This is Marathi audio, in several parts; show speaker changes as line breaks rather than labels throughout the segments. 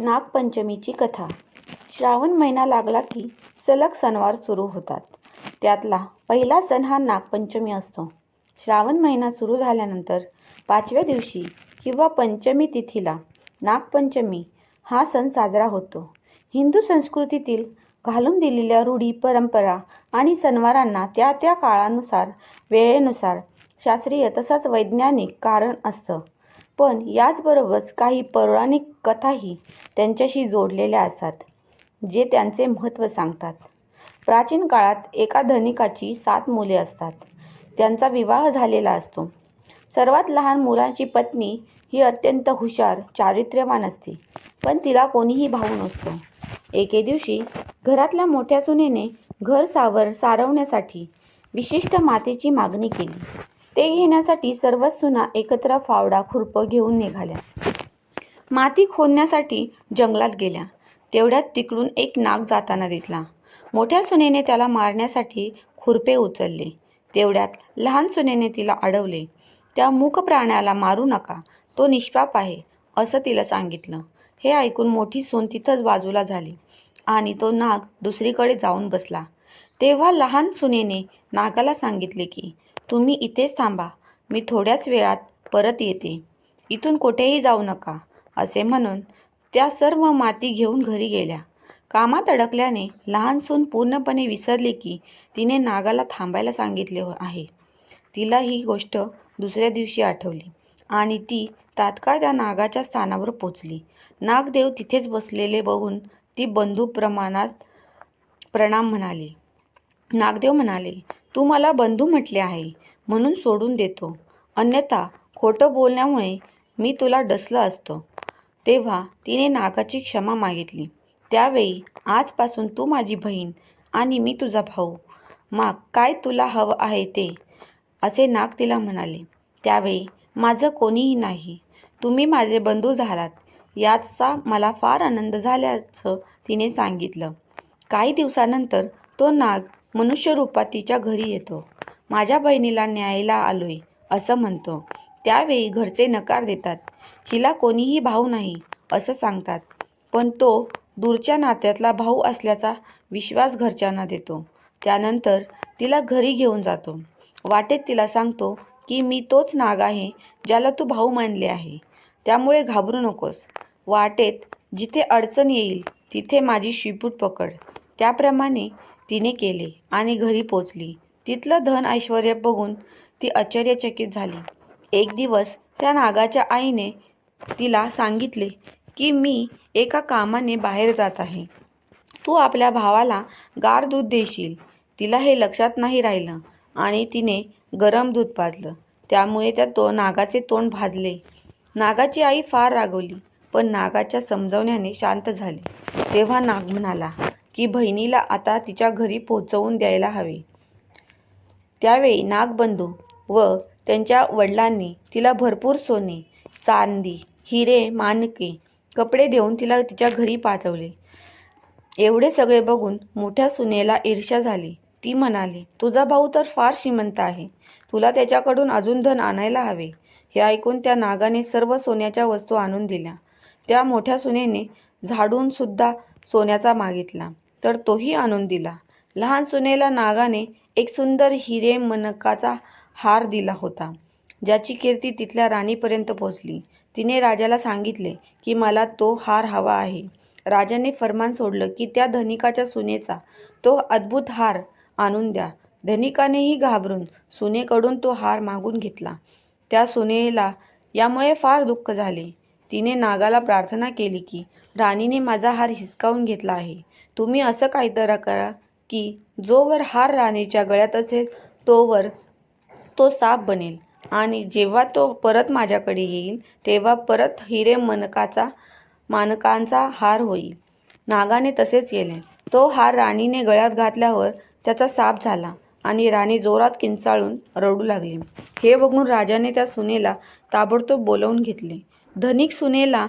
नागपंचमीची कथा. श्रावण महिना लागला की सलग सणवार सुरू होतात. त्यातला पहिला सण हा नागपंचमी असतो. श्रावण महिना सुरू झाल्यानंतर पाचव्या दिवशी किंवा पंचमी तिथीला नागपंचमी हा सण साजरा होतो. हिंदू संस्कृतीतील घालून दिलेल्या रूढी परंपरा आणि सणवारांना त्या त्या काळानुसार वेळेनुसार शास्त्रीय तसंच वैज्ञानिक कारण असतं. पण याचबरोबर काही पौराणिक कथाही त्यांच्याशी जोडलेल्या असतात जे त्यांचे महत्त्व सांगतात. प्राचीन काळात एका धनिकाची सात मुले असतात. त्यांचा विवाह झालेला असतो. सर्वात लहान मुलाची पत्नी ही अत्यंत हुशार चारित्र्यवान असते पण तिला कोणीही भाऊ नसतो. एके दिवशी घरातल्या मोठ्या सुनेने घर सावर सारवण्यासाठी विशिष्ट मातेची मागणी केली. ते घेण्यासाठी सर्वच सुना एकत्र फावडा खुरपं घेऊन निघाल्या. माती खोदण्यासाठी जंगलात गेल्या. तेवढ्यात तिकडून एक नाग जाताना दिसला. मोठ्या सुनेने त्याला मारण्यासाठी खुरपे उचलले. तेवढ्यात लहान सुनेने तिला अडवले. त्या मूक प्राण्याला मारू नका. तो निष्पाप आहे असं तिला सांगितलं. हे ऐकून मोठी सून तिथंच बाजूला झाली आणि तो नाग दुसरीकडे जाऊन बसला. तेव्हा लहान सुनेने नागाला सांगितले की तुम्ही इथेच थांबा. मी थोड्याच वेळात परत येते. इथून कुठेही जाऊ नका असे म्हणून त्या सर्व माती घेऊन घरी गेल्या. कामात अडकल्याने लहान सून पूर्णपणे विसरली की तिने नागाला थांबायला सांगितले आहे. तिला ही गोष्ट दुसऱ्या दिवशी आठवली आणि ती तात्काळ त्या नागाच्या स्थानावर पोचली. नागदेव तिथेच बसलेले बघून ती बंधू प्रमाणात प्रणाम म्हणाली. नागदेव म्हणाले तू मला बंधू म्हटले आहे म्हणून सोडून देतो. अन्यथा खोटं बोलण्यामुळे मी तुला डसलं असतो. तेव्हा तिने नागाची क्षमा मागितली. त्यावेळी आजपासून तू माझी बहीण आणि मी तुझा भाऊ. माग काय तुला हवं आहे ते असे नाग तिला म्हणाले. त्यावेळी माझं कोणीही नाही. तुम्ही माझे बंधू झालात. याचा मला फार आनंद झाल्याचं तिने सांगितलं. काही दिवसानंतर तो नाग मनुष्य रूपात तिच्या घरी येतो. माझ्या बहिणीला न्यायला आलोय असं म्हणतो. त्यावेळी घरचे नकार देतात. हिला कोणीही भाऊ नाही असं सांगतात. पण तो दूरच्या नात्यातला भाऊ असल्याचा विश्वास घरच्यांना देतो. त्यानंतर तिला घरी घेऊन जातो. वाटेत तिला सांगतो की मी तोच नाग आहे ज्याला तू भाऊ मानले आहे. त्यामुळे घाबरू नकोस. वाटेत जिथे अडचण येईल तिथे माझी शिपूट पकड. त्याप्रमाणे तिने केले आणि घरी पोचली. तिथलं धन ऐश्वर बघून ती आश्चर्यचकित झाली. एक दिवस त्या नागाच्या आईने तिला सांगितले की मी एका कामाने बाहेर जात आहे. तू आपल्या भावाला गार दूध देशील. तिला हे लक्षात नाही राहिलं आणि तिने गरम दूध पाजलं. त्यामुळे त्या तो नागाचे तोंड भाजले. नागाची आई फार रागवली पण नागाच्या समजवण्याने शांत झाली. तेव्हा नाग म्हणाला की बहिणीला आता तिच्या घरी पोहोचवून द्यायला हवे. त्यावेळी नागबंधू व त्यांच्या वडिलांनी तिला भरपूर सोने चांदी हिरे मानके कपडे देऊन तिला तिच्या घरी पाठवले. एवढे सगळे बघून मोठ्या सुनेला ईर्ष्या झाली. ती म्हणाली तुझा भाऊ तर फार श्रीमंत आहे. तुला त्याच्याकडून अजून धन आणायला हवे. हे ऐकून त्या नागाने सर्व सोन्याच्या वस्तू आणून दिल्या. त्या मोठ्या सुनेने झाडून सुद्धा सोन्याचा मागितला. तर तोही आणून दिला. लहान सुनेला नागाने एक सुंदर हिरे मनकाचा हार दिला होता. ज्याची कीर्ती तिथल्या राणीपर्यंत पोहोचली. तिने राजाला सांगितले की मला तो हार हवा आहे. राजाने फरमान सोडलं की त्या धनिकाच्या सुनेचा तो अद्भुत हार आणून द्या. धनिकानेही घाबरून सुनेकडून तो हार मागून घेतला. त्या सुनेला यामुळे फार दुःख झाले. तिने नागाला प्रार्थना केली की राणीने माझा हार हिसकावून घेतला आहे. तुम्ही असं काहीतरी करा की जोवर हार राणीच्या गळ्यात असेल तोवर तो साप बनेल. आणि जेव्हा तो परत माझ्याकडे येईल तेव्हा परत हिरे मनकाचा मानकांचा हार होईल. नागाने तसेच केले. तो हार राणीने गळ्यात घातल्यावर त्याचा साप झाला आणि राणी जोरात किंचाळून रडू लागली. हे बघून राजाने त्या सुनेला ताबडतोब बोलवून घेतले. धनिक सुनेला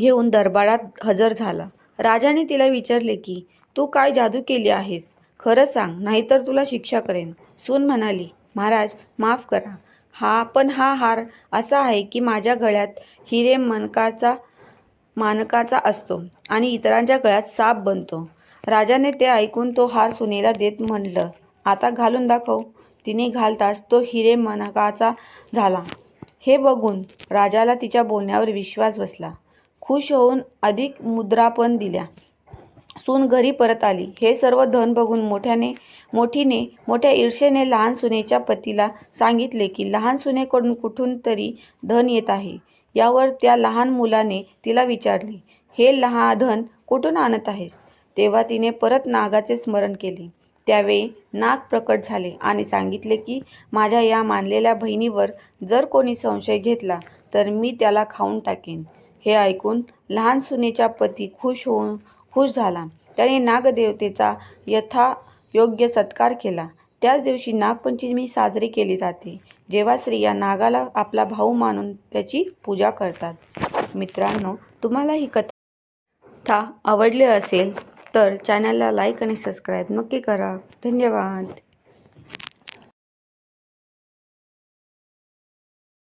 घेऊन दरबारात हजर झाला. राजाने तिला विचारले की तू काय जादू केली आहेस? खरं सांग नाहीतर तुला शिक्षा करेन. सून म्हणाली महाराज माफ करा. हा पण हा हार असा आहे की माझ्या गळ्यात हिरे मनकाचा मानकाचा असतो आणि इतरांच्या गळ्यात साप बनतो. राजाने ते ऐकून तो हार सुनेला देत म्हणलं आता घालून दाखव. तिने घालताच तो हिरे मनकाचा झाला. हे बघून राजाला तिच्या बोलण्यावर विश्वास बसला. खुश होऊन अधिक मुद्रा पण दिल्या. सून घरी परत आली. हे सर्व धन बघून मोठ्याने मोठीने मोठ्या ईर्षेने लहान सुनेच्या पतीला सांगितले की लहान सुनेकडून कुठून तरी धन येत आहे. यावर त्या लहान मुलाने तिला विचारले हे लहान धन कुठून आणत आहेस? तेव्हा तिने परत नागाचे स्मरण केले. त्यावेळी नाग प्रकट झाले आणि सांगितले की माझ्या या मानलेल्या बहिणीवर जर कोणी संशय घेतला तर मी त्याला खाऊन टाकेन. हे ऐकून लहान सुनेचा पती खुश होऊन खुश झाला. त्याने नागदेवतेचा यथा योग्य सत्कार केला. त्याच दिवशी नागपंचमी साजरी केली जाते. जेव्हा स्त्रिया नागाला आपला भाऊ मानून त्याची पूजा करतात. मित्रांनो तुम्हाला ही कथा आवडली असेल तर चॅनलला लाईक आणि सबस्क्राईब नक्की करा. धन्यवाद.